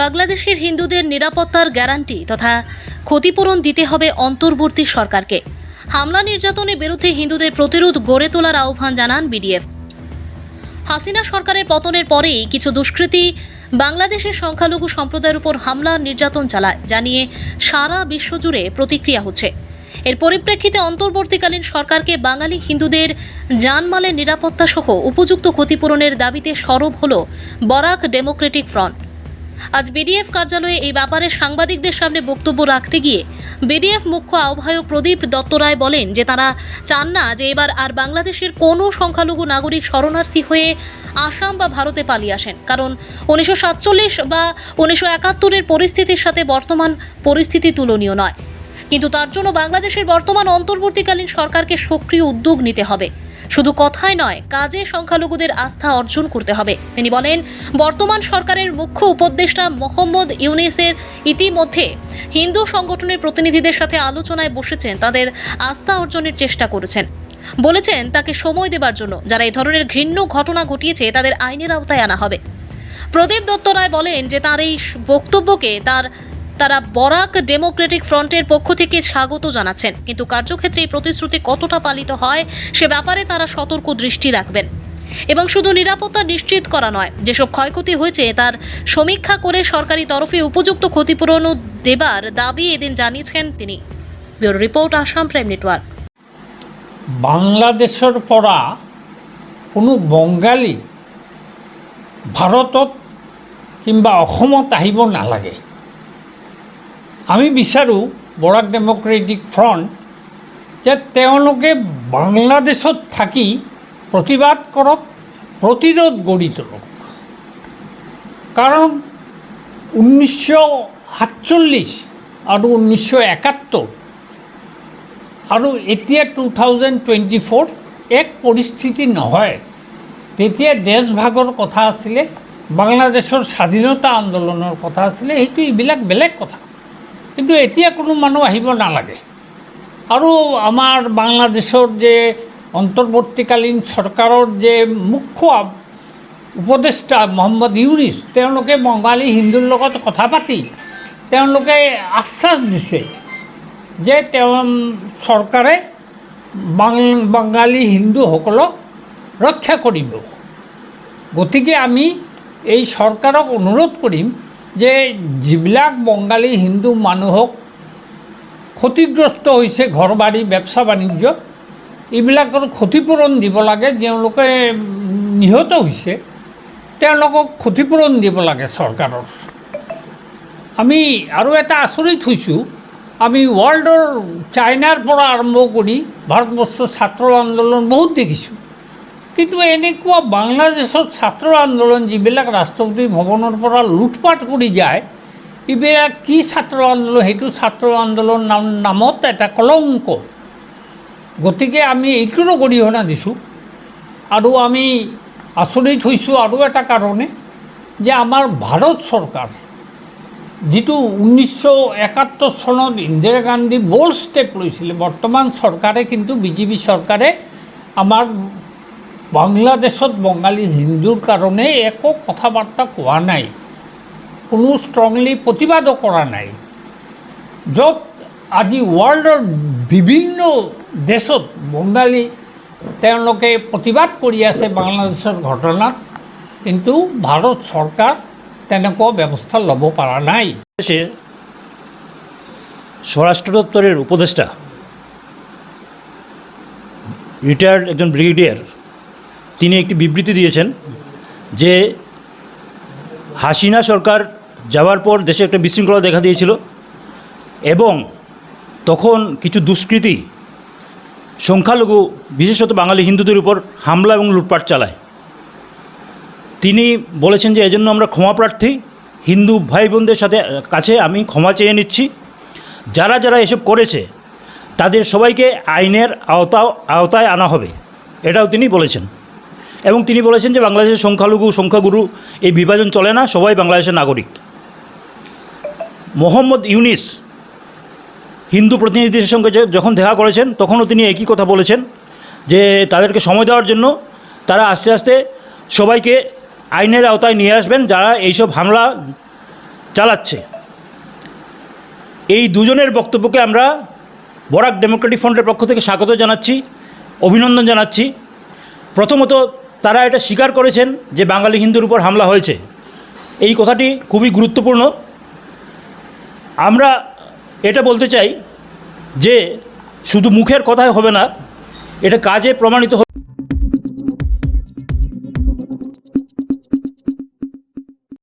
বাংলাদেশের হিন্দুদের নিরাপত্তার গ্যারান্টি তথা ক্ষতিপূরণ দিতে হবে অন্তর্বর্তী সরকারকে। হামলা নির্যাতনের বিরুদ্ধে হিন্দুদের প্রতিরোধ গড়ে তোলার আহ্বান জানান বিডিএফ। হাসিনা সরকারের পতনের পরেই কিছু দুষ্কৃতী বাংলাদেশের সংখ্যালঘু সম্প্রদায়ের উপর হামলা নির্যাতন চালায় জানিয়ে সারা বিশ্বজুড়ে প্রতিক্রিয়া হচ্ছে। এর পরিপ্রেক্ষিতে অন্তর্বর্তীকালীন সরকারকে বাঙালি হিন্দুদের জানমালের নিরাপত্তা সহ উপযুক্ত ক্ষতিপূরণের দাবিতে সরব হল বরাক ডেমোক্রেটিক ফ্রন্ট। আজ বিডিএফ কার্যালয়ে এই ব্যাপারে সাংবাদিকদের সামনে বক্তব্য রাখতে গিয়ে বিডিএফ মুখ্য আহ্বায়ক প্রদীপ দত্ত রায় বলেন যে তারা চান না যে এবার আর বাংলাদেশের কোনো সংখ্যালঘু নাগরিক শরণার্থী হয়ে আসাম বা ভারতে পালিয়ে আসেন। কারণ উনিশশো সাতচল্লিশ বা উনিশশো একাত্তরের পরিস্থিতির সাথে বর্তমান পরিস্থিতি তুলনীয় নয়। কিন্তু তার জন্য বাংলাদেশের বর্তমান অন্তর্বর্তীকালীন সরকারকে সক্রিয় উদ্যোগ নিতে হবে। শুধু কথায় নয়, কাজে সংখ্যালঘুদের আস্থা অর্জন করতে হবে। তিনি বলেন, বর্তমান সরকারের মুখ্য উপদেষ্টা মোহাম্মদ ইউনিসের ইতিমধ্যে হিন্দু সংগঠনের প্রতিনিধিদের সাথে আলোচনায় বসেছেন, তাদের আস্থা অর্জনের চেষ্টা করেছেন। বলেছেন, তাকে সময় দেবার জন্য যারা এই ধরনের ঘৃণ্য ঘটনা ঘটিয়েছে, তাদের আইনের আওতায় আনা হবে। প্রদীপ দত্ত রায় বলেন যে, তার এই বক্তব্যকে তার তারা বরাক ডেমোক্রেটিক ফ্রন্টের পক্ষ থেকে স্বাগত জানাচ্ছেন। কিন্তু কার্যক্ষেত্রে এই প্রতিশ্রুতি কতটা পালিত হয়, সে ব্যাপারে তারা সতর্ক দৃষ্টি রাখবেন। এবং শুধু নিরাপত্তা নিশ্চিত করা নয়, যেসব ক্ষয়ক্ষতি হয়েছে তার সমীক্ষা করে সরকারি তরফে উপযুক্ত ক্ষতিপূরণও দেবার দাবি এদিন জানিয়েছেন তিনি। Bureau report, Assam Prime Network. বাংলাদেশের পৰা কোনো বংগালী ভাৰতত কিংবা অসমত আহিব নালাগে। আমি বিচাৰোঁ, বৰাক ডেমক্ৰেটিক ফ্ৰণ্ট, যে তেওঁলোকে বাংলাদেশত থাকি প্ৰতিবাদ কৰক, প্ৰতিৰোধ গঢ়ি তোলক। কাৰণ ঊনৈছশ সাতচল্লিছ আৰু ঊনৈছশ একাত্তৰ আৰু এতিয়া টু থাউজেণ্ড টুৱেণ্টি ফ'ৰ এক পৰিস্থিতি নহয়। তেতিয়া দেশভাগৰ কথা আছিলে, বাংলাদেশৰ স্বাধীনতা আন্দোলনৰ কথা আছিলে, সেইটো এইবিলাক বেলেগ কথা। কিন্তু এতিয়া কোনো মানুহ আহিব নালাগে। আৰু আমাৰ বাংলাদেশৰ যে অন্তৰ্বৰ্তীকালীন চৰকাৰৰ যে মুখ্য উপদেষ্টা মহম্মদ ইউনিছ, তেওঁলোকে বঙালী হিন্দুৰ লগত কথা পাতি তেওঁলোকে আশ্বাস দিছে যে তেওঁ চৰকাৰে বাঙালী হিন্দুসকলক ৰক্ষা কৰিব। গতিকে আমি এই চৰকাৰক অনুৰোধ কৰিম যে যিবিলাক বঙালী হিন্দু মানুহক ক্ষতিগ্ৰস্ত হৈছে ঘৰ বাৰী ব্যৱসা বাণিজ্য, এইবিলাকৰ ক্ষতিপূৰণ দিব লাগে, তেওঁলোকে নিহত হৈছে, তেওঁলোকক ক্ষতিপূৰণ দিব লাগে চৰকাৰৰ। আমি আৰু এটা আচৰিত হৈছোঁ, আমি ৱৰ্ল্ডৰ চাইনাৰ পৰা আৰম্ভ কৰি ভাৰতবৰ্ষৰ ছাত্ৰ আন্দোলন বহুত দেখিছোঁ। কিন্তু এনেকুৱা বাংলাদেশত ছাত্ৰ আন্দোলন যিবিলাক ৰাষ্ট্ৰপতি ভৱনৰ পৰা লুটপাট কৰি যায়, এইবিলাক কি ছাত্ৰ আন্দোলন? সেইটো ছাত্ৰ আন্দোলন নাম, নামত এটা কলংক। গতিকে আমি এইটোৰো গৰিহণা দিছোঁ। আৰু আমি আচৰিত হৈছোঁ আৰু এটা কাৰণে যে আমাৰ ভাৰত চৰকাৰ, যিটো ঊনৈছশ একাত্তৰ চনত ইন্দিৰা গান্ধী বল্ড ষ্টেপ লৈছিলে, বৰ্তমান চৰকাৰে কিন্তু বিজেপি চৰকাৰে আমাৰ বাংলাদেশত বঙালী হিন্দুৰ কাৰণে একো কথা বাৰ্তা কোৱা নাই। কোনো ষ্ট্ৰংলি প্ৰতিবাদো কৰা নাই। য'ত আজি ৱৰ্ল্ডৰ বিভিন্ন দেশত বঙালী তেওঁলোকে প্ৰতিবাদ কৰি আছে বাংলাদেশৰ ঘটনাত, কিন্তু ভাৰত চৰকাৰ তেনেকুৱা ব্যৱস্থা ল'ব পৰা নাই। স্বরাষ্ট্র দপ্তরের উপদেষ্টা রিটায়ার্ড একজন ব্রিগেডিয়ার তিনি একটি বিবৃতি দিয়েছেন যে হাসিনা সরকার যাওয়ার পর দেশে একটা বিশৃঙ্খলা দেখা দিয়েছিল এবং তখন কিছু দুষ্কৃতী সংখ্যালঘু, বিশেষত বাঙালি হিন্দুদের উপর হামলা এবং লুটপাট চালায়। তিনি বলেছেন যে এজন্য আমরা ক্ষমা প্রার্থী, হিন্দু ভাই বোনদের সাথে কাছে আমি ক্ষমা চেয়ে নিচ্ছি। যারা যারা এসব করেছে, তাদের সবাইকে আইনের আওতা আওতায় আনা হবে। এটাও তিনি বলেছেন। এবং তিনি বলেছেন যে বাংলাদেশের সংখ্যালঘু, সংখ্যাগুরু এই বিভাজন চলে না, সবাই বাংলাদেশের নাগরিক। মোহাম্মদ ইউনিস, হিন্দু প্রতিনিধিদের সঙ্গে যখন দেখা করেছেন, তখনও তিনি একই কথা বলেছেন যে তাদেরকে সময় দেওয়ার জন্য তারা আস্তে আস্তে সবাইকে আইনের আওতায় নিয়ে আসবেন, যারা এইসব হামলা চালাচ্ছে। এই দুজনের বক্তব্যকে আমরা বরাক ডেমোক্রেটিক ফ্রন্টের পক্ষ থেকে স্বাগত জানাচ্ছি, অভিনন্দন জানাচ্ছি। প্রথমত তারা এটা স্বীকার করেছেন যে বাঙালি হিন্দুর উপর হামলা হয়েছে। এই কথাটি খুবই গুরুত্বপূর্ণ। আমরা এটা বলতে চাই যে শুধু মুখের কথায় হবে না, এটা কাজে প্রমাণিত